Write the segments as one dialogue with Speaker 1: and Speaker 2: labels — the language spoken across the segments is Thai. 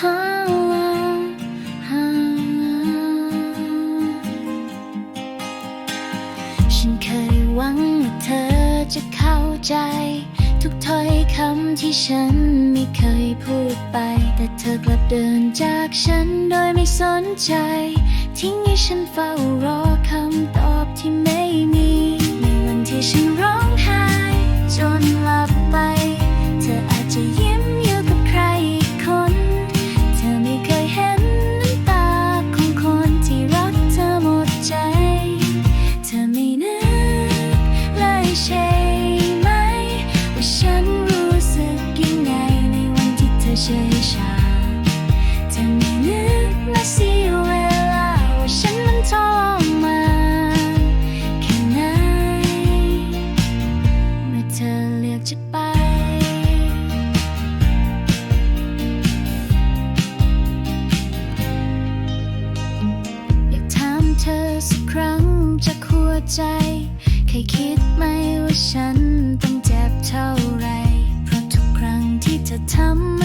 Speaker 1: ฉันเคยหวังว่าเธอจะเข้าใจ ทุกถ้อยคำที่ฉันไม่เคยพูดไป แต่เธอกลับเดินจากฉันโดยไม่สนใจ ทิ้งให้ฉันเฝ้ารอคำตอบที่ไม่มีในวันที่ฉันรอ ใจเคยคิดไหมว่าฉันต้องเจ็บเท่าไร เพราะทุกครั้งที่เธอทำ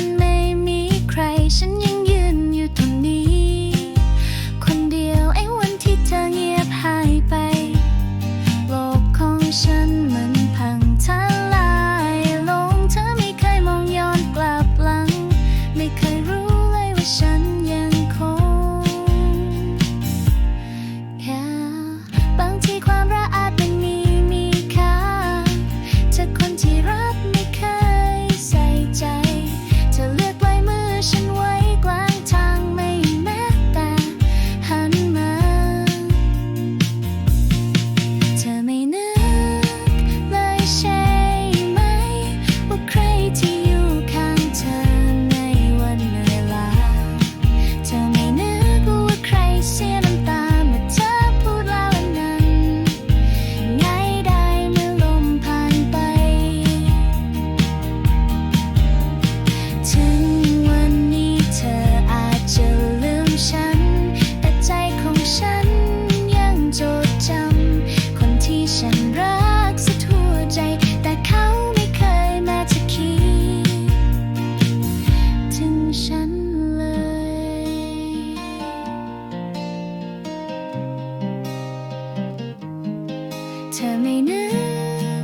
Speaker 1: เธอไม่นึ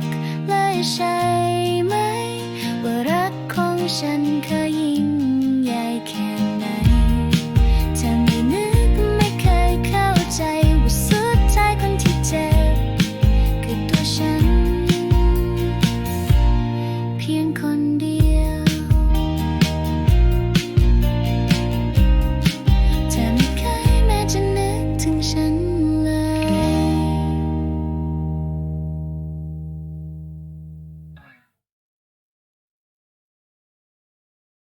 Speaker 1: กเลยใช่ไหม ว่ารักของฉันเคยยิ่งใหญ่แค่ไหน เธอไม่นึกไม่เคยเข้าใจว่าสุดท้ายคนที่เจ็บคือตัวฉัน เพียงคน